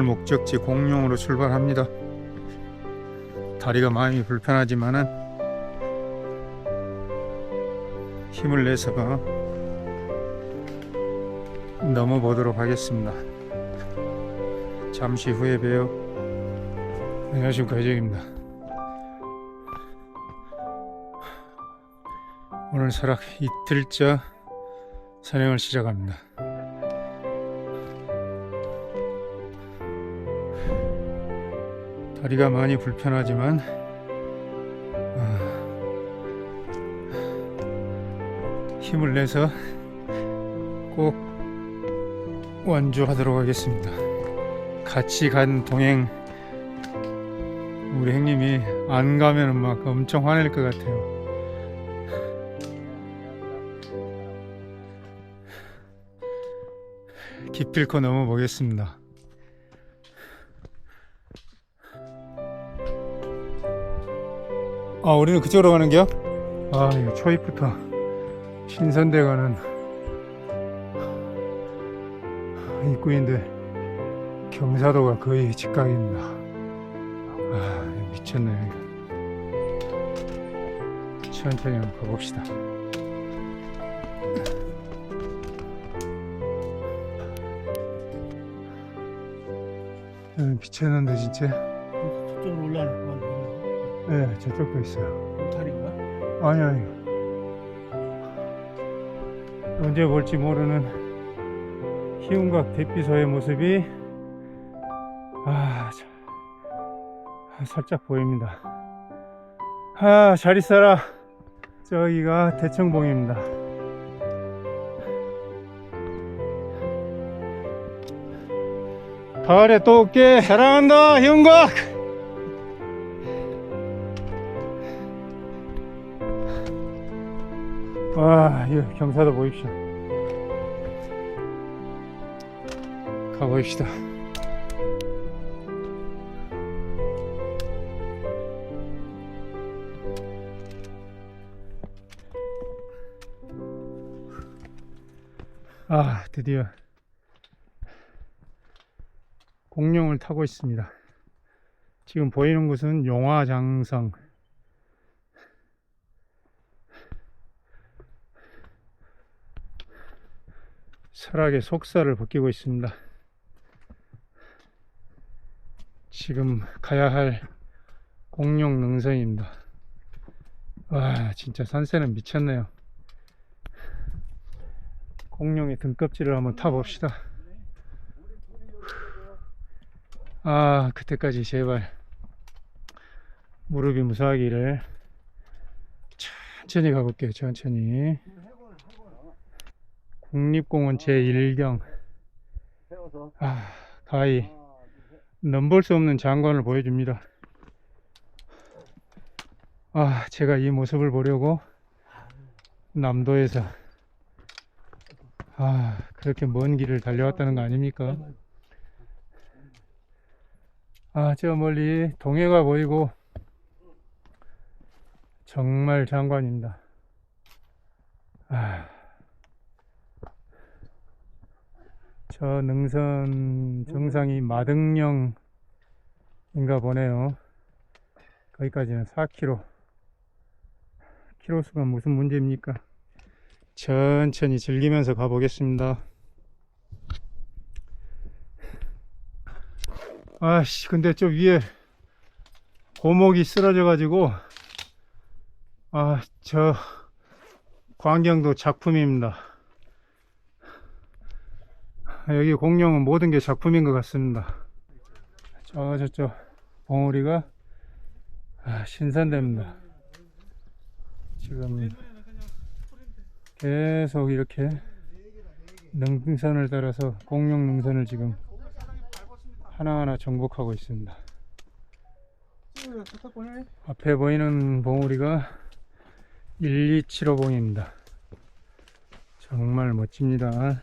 오늘 목적지 공룡으로 출발합니다. 다리가 많이 불편하지만은 힘을 내서 넘어보도록 하겠습니다. 잠시 후에 봬요. 안녕하십니까 해적입니다. 오늘 설악 이틀째 산행을 시작합니다. 다리가 많이 불편하지만 아, 힘을 내서 꼭 완주하도록 하겠습니다. 같이 간 동행 우리 형님이 안 가면은 막 엄청 화낼 것 같아요. 기필코 넘어보겠습니다. 아, 우리는 그쪽으로 가는 겨? 아, 이거 초입부터 신선대 가는 입구인데 경사도가 거의 직각입니다. 아, 미쳤네. 천천히 한번 가봅시다. 아, 미쳤는데 진짜. 저쪽도 있어요. 울타리인가? 아니 아니. 언제 볼지 모르는 희운각 대피소의 모습이 아, 자, 아, 살짝 보입니다. 아 잘 있어라. 저기가 대청봉입니다. 가을에 또 올게. 사랑한다 희운각 와, 이 경사도 보입시오. 가보입시다. 아, 드디어 공룡을 타고 있습니다. 지금 보이는 곳은 용화장성. 설악의 속살을 벗기고 있습니다. 지금 가야 할 공룡 능선입니다. 와, 진짜 산세는 미쳤네요. 공룡의 등껍질을 한번 타봅시다. 아, 그때까지 제발 무릎이 무사하기를 천천히 가볼게요, 천천히. 국립공원 제1경 세워서 아, 가히 넘볼 수 없는 장관을 보여줍니다. 아, 제가 이 모습을 보려고 남도에서 아, 그렇게 먼 길을 달려왔다는 거 아닙니까? 아, 저 멀리 동해가 보이고 정말 장관입니다. 아. 저 능선 정상이 마등령인가 보네요. 거기까지는 4km. 키로수가 무슨 문제입니까? 천천히 즐기면서 가보겠습니다. 아씨, 근데 저 위에 고목이 쓰러져가지고, 아, 저 광경도 작품입니다. 여기 공룡은 모든 게 작품인 것 같습니다. 저 저쪽 봉우리가 아, 신선됩니다. 지금 계속 이렇게 능선을 따라서 공룡 능선을 지금 하나하나 정복하고 있습니다. 앞에 보이는 봉우리가 1275봉입니다. 정말 멋집니다.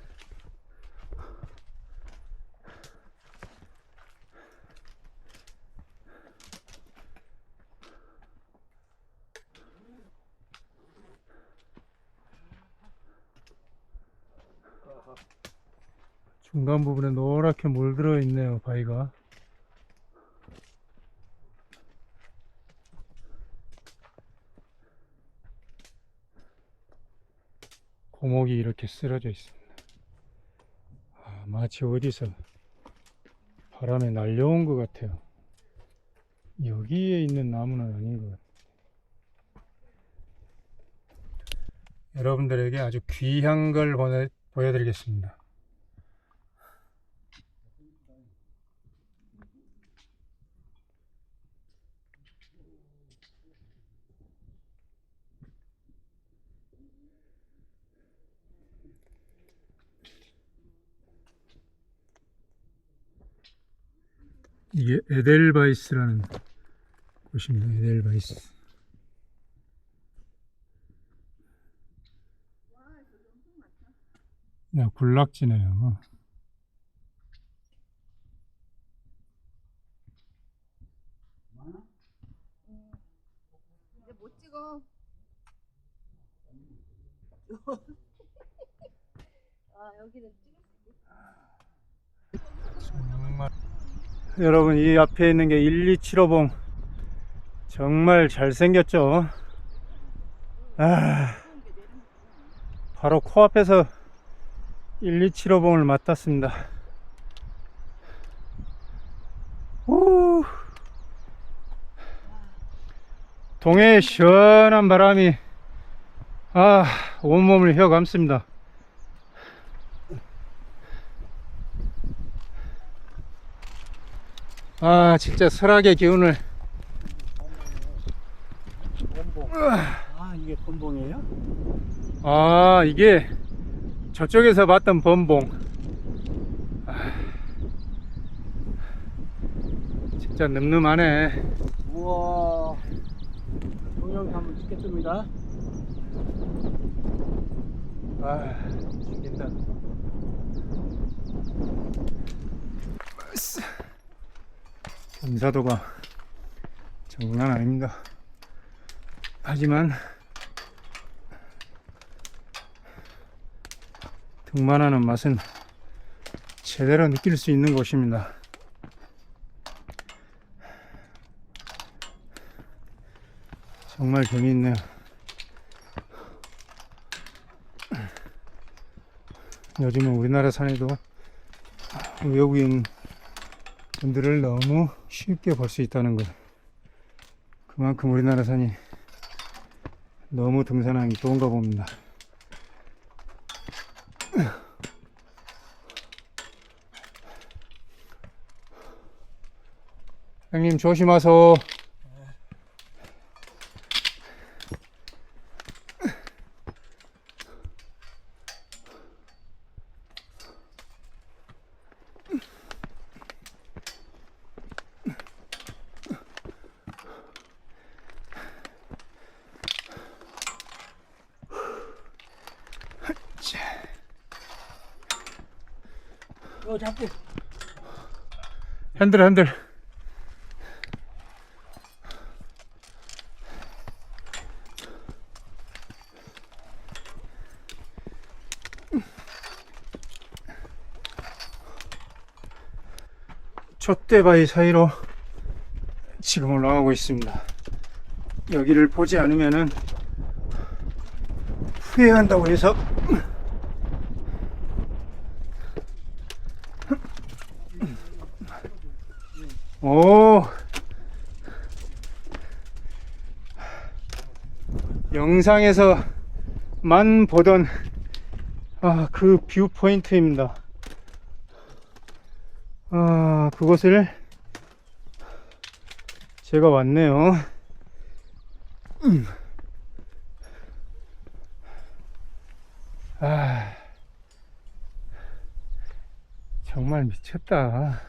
중간 부분에 노랗게 물들어 있네요, 바위가. 고목이 이렇게 쓰러져 있습니다. 아, 마치 어디서 바람에 날려온 것 같아요. 여기에 있는 나무는 아닌 것 같아요. 여러분들에게 아주 귀한 걸 보내, 보여드리겠습니다. 이게 에델바이스라는 곳입니다. 에델바이스. 야, 군락지네요. 이제 못 찍어. 아 여기는. 정말 여러분 이 앞에 있는 게 1275봉. 정말 잘생겼죠? 아, 바로 코앞에서 1275봉을 맞았습니다. 우. 동해의 시원한 바람이 아, 온몸을 휘어감습니다 아 진짜 설악의 기운을. 아 이게 건봉이에요? 아 이게 저쪽에서 봤던 범봉. 아, 진짜 늠름하네. 우와. 동영상 한번 찍겠습니다. 아 죽인다. 으쌰. 경사도가 장난 아닙니다. 하지만 등반하는 맛은 제대로 느낄 수 있는 곳입니다. 정말 재미있네요. 요즘은 우리나라 산에도 외국인 분들을 너무 쉽게 볼 수 있다는 것. 그만큼 우리나라 산이 너무 등산하기 좋은가 봅니다. 형님 조심하소. 핸들 핸들. 촛대바위 사이로 지금 올라가고 있습니다. 여기를 보지 않으면은 후회한다고 해서 오 영상에서만 보던 아, 그 뷰 포인트입니다. 아, 그곳을 제가 왔네요. 음. 아, 정말 미쳤다.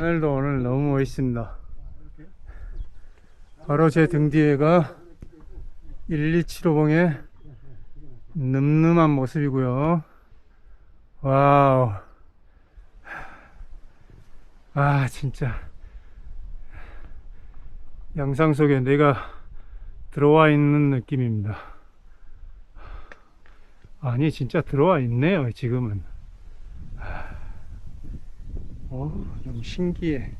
하늘도 오늘 너무 멋있습니다. 바로 제 등 뒤에가 1275봉의 늠름한 모습이고요. 와우. 아, 진짜. 영상 속에 내가 들어와 있는 느낌입니다. 아니, 진짜 들어와 있네요, 지금은. 아, 어, 너무 신기해.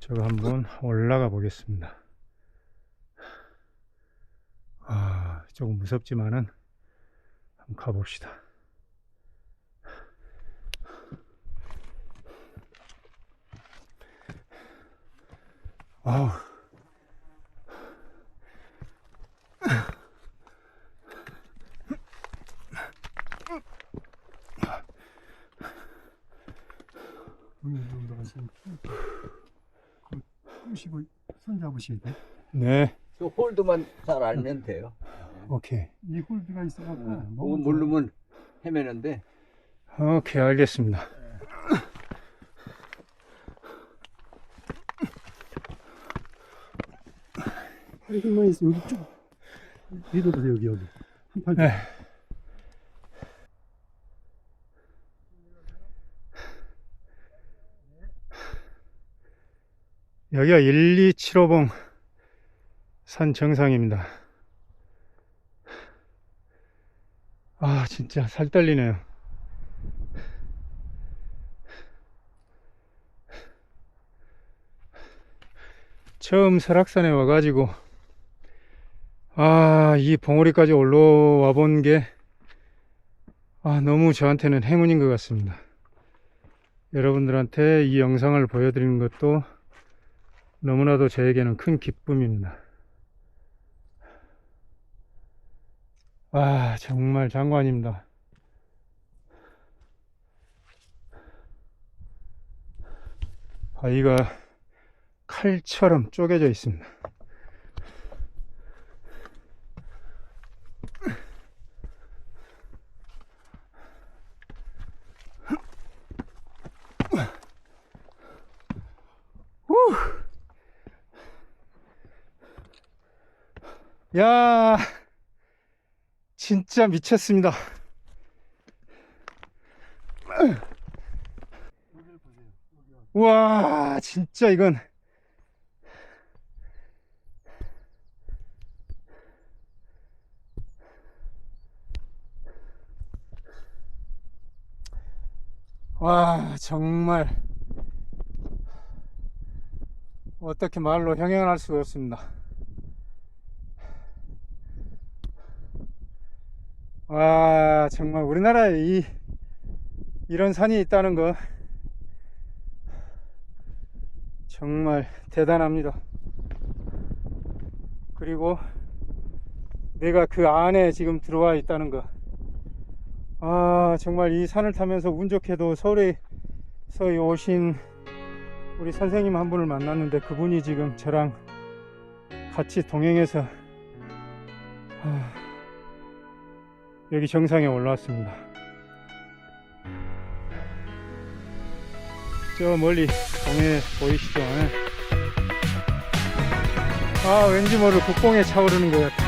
저거 한번 올라가 보겠습니다. 아, 조금 무섭지만은 한번 가봅시다. 아우. 손 잡으셔야 돼. 네, 그 홀드만 잘 알면 돼요. 오케이. 이 홀드가 있어갖고 그거 너무 모르면 헤매는데 오케이, 알겠습니다. 팔 힘만 있어 여기 쭉 밀어보세요 여기 여기 한팔 네. 여기가 1275봉 산 정상입니다. 아, 진짜 살 떨리네요. 처음 설악산에 와가지고, 아, 이 봉우리까지 올라와 본 게, 아, 너무 저한테는 행운인 것 같습니다. 여러분들한테 이 영상을 보여드리는 것도 너무나도 저에게는 큰 기쁨입니다. 아, 정말 장관입니다. 바위가 칼처럼 쪼개져 있습니다. 야, 진짜 미쳤습니다. 우와, 진짜 이건 와, 정말 어떻게 말로 형용할 수가 없습니다. 와, 정말 우리나라에 이, 이런 산이 있다는 거 정말 대단합니다. 그리고 내가 그 안에 지금 들어와 있다는 거. 아, 정말 이 산을 타면서 운 좋게도 서울에서 오신 우리 선생님 한 분을 만났는데 그분이 지금 저랑 같이 동행해서 아, 여기 정상에 올라왔습니다. 저 멀리 동해 보이시죠? 예. 아, 왠지 모를 국뽕에 차오르는 것 같아.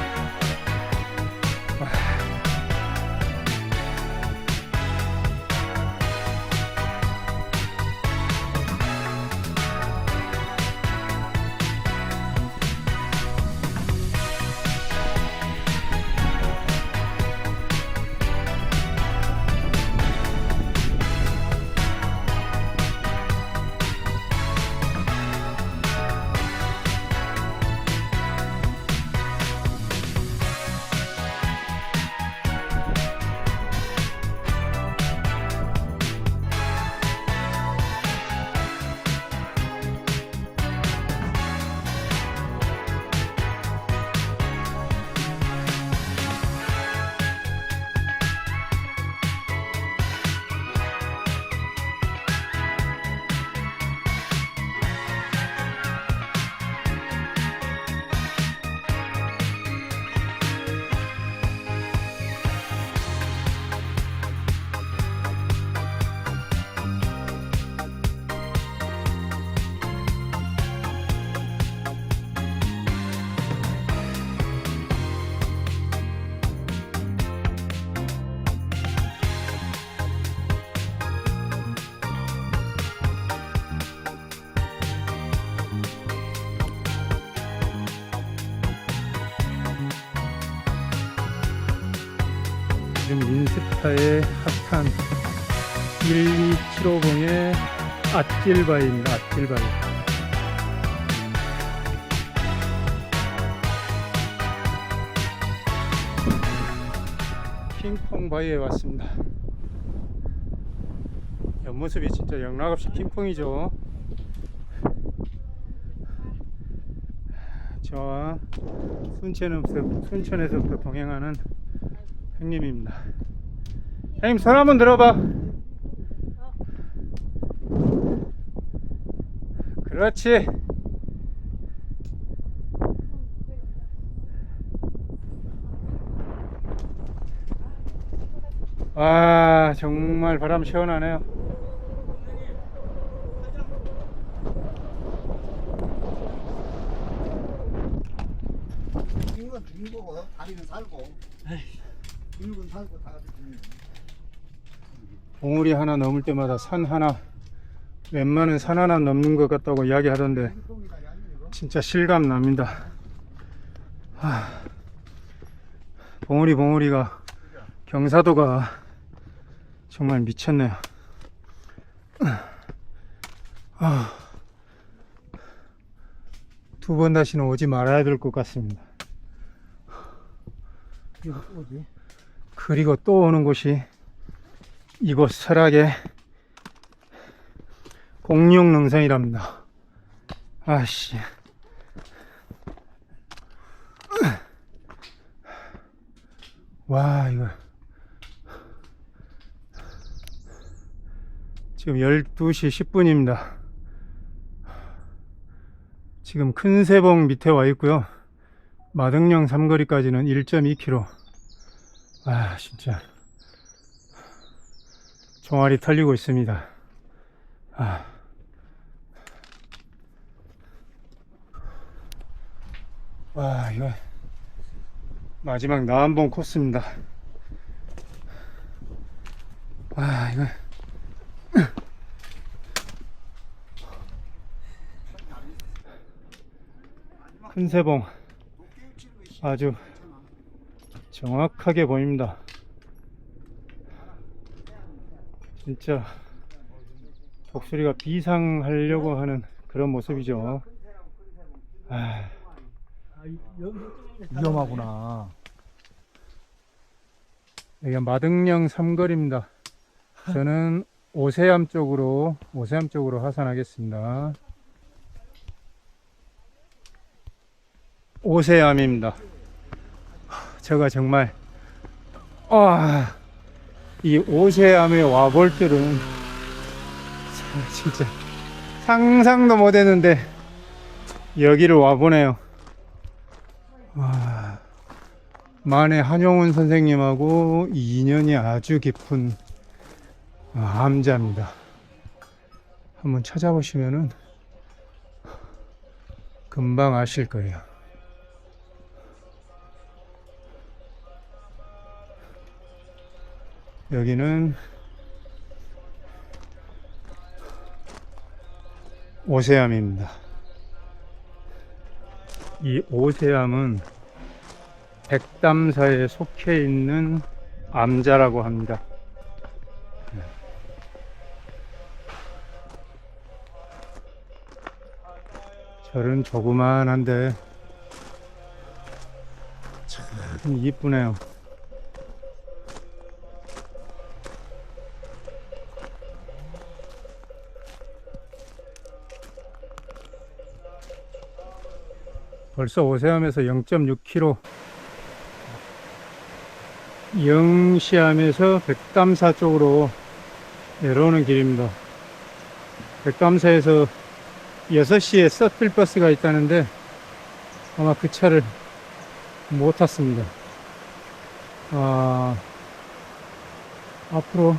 아찔바위입니다. 아찔바위. 핑퐁 바위에 왔습니다. 옆모습이 진짜 영락없이 핑퐁이죠. 저와 순천에서부터, 순천에서부터 동행하는 형님입니다. 형님 손 한번 들어봐. 그렇지. 와 정말 바람 시원하네요. 죽는 건 죽는 거고 다리는 살고 근육은 살고 다 같이 죽는 봉우리 하나 넘을 때마다 산 하나 웬만한 산 하나 넘는 것 같다고 이야기 하던데 진짜 실감 납니다. 하, 봉우리 봉우리가 경사도가 정말 미쳤네요. 아, 두번 다시는 오지 말아야 될 것 같습니다. 그리고 또 오는 곳이 이곳 설악의 공룡 능선이랍니다. 아씨. 와, 이거. 지금 12시 10분입니다. 지금 큰세봉 밑에 와 있고요. 마등령 삼거리까지는 1.2km. 아, 진짜. 종아리 털리고 있습니다. 아. 와, 이거 마지막 나한봉 코스입니다. 와, 이거 큰 세봉 아주 정확하게 보입니다. 진짜 독수리가 비상하려고 하는 그런 모습이죠. 아, 위험하구나. 여기가 마등령 삼거리입니다. 저는 오세암 쪽으로 오세암 쪽으로 하산하겠습니다. 오세암입니다. 제가 정말 아, 이 오세암에 와볼 줄은 참 진짜 상상도 못했는데 여기를 와보네요. 와. 만해 한용운 선생님하고 인연이 아주 깊은 어, 암자입니다. 한번 찾아보시면은 금방 아실 거예요. 여기는 오세암입니다. 이 오세암은 백담사에 속해 있는 암자라고 합니다. 네. 절은 조그만한데 참 이쁘네요. 벌써 오세암에서 0.6km 영시암에서 백담사 쪽으로 내려오는 길입니다. 백담사에서 6시에 서틀 버스가 있다는데 아마 그 차를 못 탔습니다. 아, 앞으로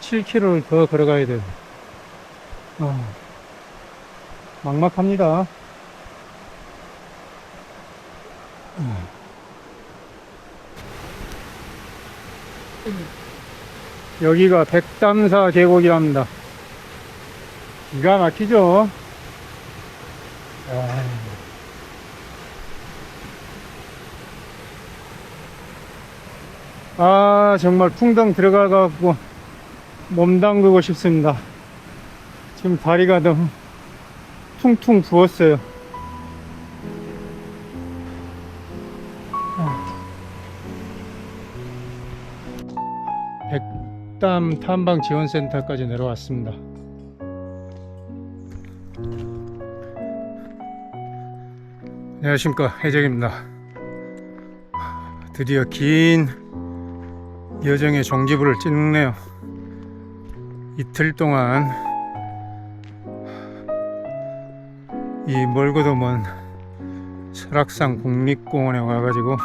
7km를 더 걸어가야 돼요. 아, 막막합니다. 여기가 백담사 계곡이랍니다. 기가 막히죠? 아. 아 정말 풍덩 들어가갖고 몸 담그고 싶습니다 지금 다리가 너무 퉁퉁 부었어요. 백담 탐방 지원센터까지 내려왔습니다. 안녕하십니까 해적입니다. 드디어 긴 여정의 종지부를 찍네요. 이틀 동안 이 멀고도 먼 설악산 국립공원에 와가지고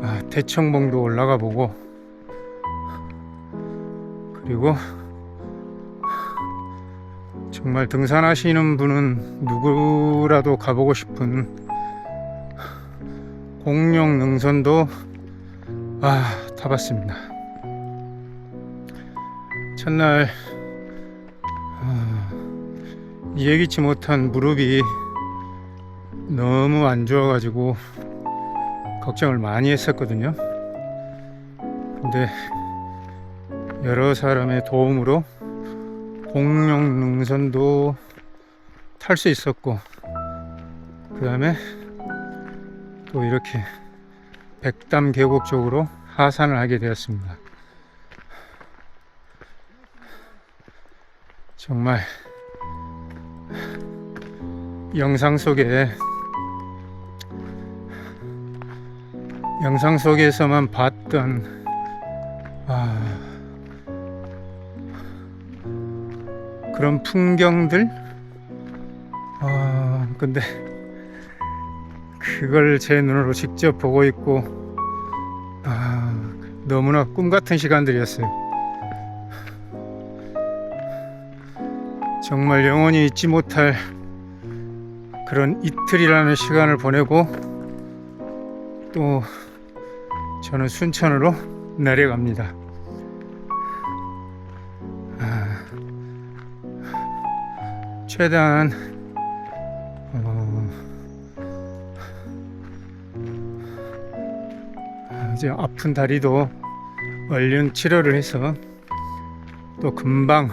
아, 대청봉도 올라가 보고 그리고 정말 등산하시는 분은 누구라도 가보고 싶은 공룡 능선도 아 타봤습니다. 첫날 아, 예기치 못한 무릎이 너무 안 좋아가지고 걱정을 많이 했었거든요. 근데 여러 사람의 도움으로 공룡 능선도 탈 수 있었고 그 다음에 또 이렇게 백담 계곡 쪽으로 하산을 하게 되었습니다. 정말 영상 속에 영상 속에서만 봤던 아, 그런 풍경들 아, 근데 그걸 제 눈으로 직접 보고 있고 아, 너무나 꿈 같은 시간들이었어요. 정말 영원히 잊지 못할 그런 이틀이라는 시간을 보내고 또 저는 순천으로 내려갑니다. 아, 최대한 어, 이제 아픈 다리도 얼른 치료를 해서 또 금방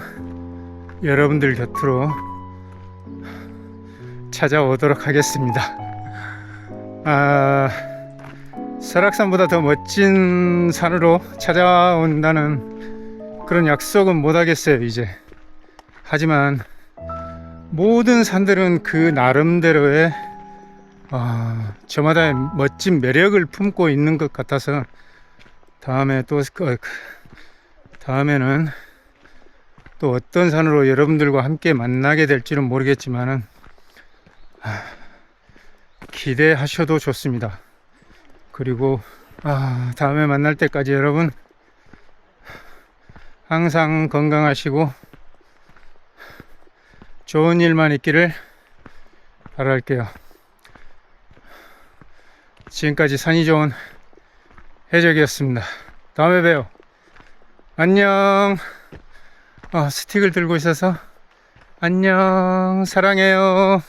여러분들 곁으로 찾아오도록 하겠습니다. 아, 설악산보다 더 멋진 산으로 찾아온다는 그런 약속은 못 하겠어요, 이제. 하지만 모든 산들은 그 나름대로의 아, 저마다의 멋진 매력을 품고 있는 것 같아서 다음에 또 그- 다음에는 또 어떤 산으로 여러분들과 함께 만나게 될지는 모르겠지만은 아, 기대하셔도 좋습니다. 그리고 아, 다음에 만날 때까지 여러분 항상 건강하시고 좋은 일만 있기를 바랄게요. 지금까지 산이 좋은 해적이었습니다. 다음에 봬요. 안녕. 아, 스틱을 들고 있어서 안녕. 사랑해요.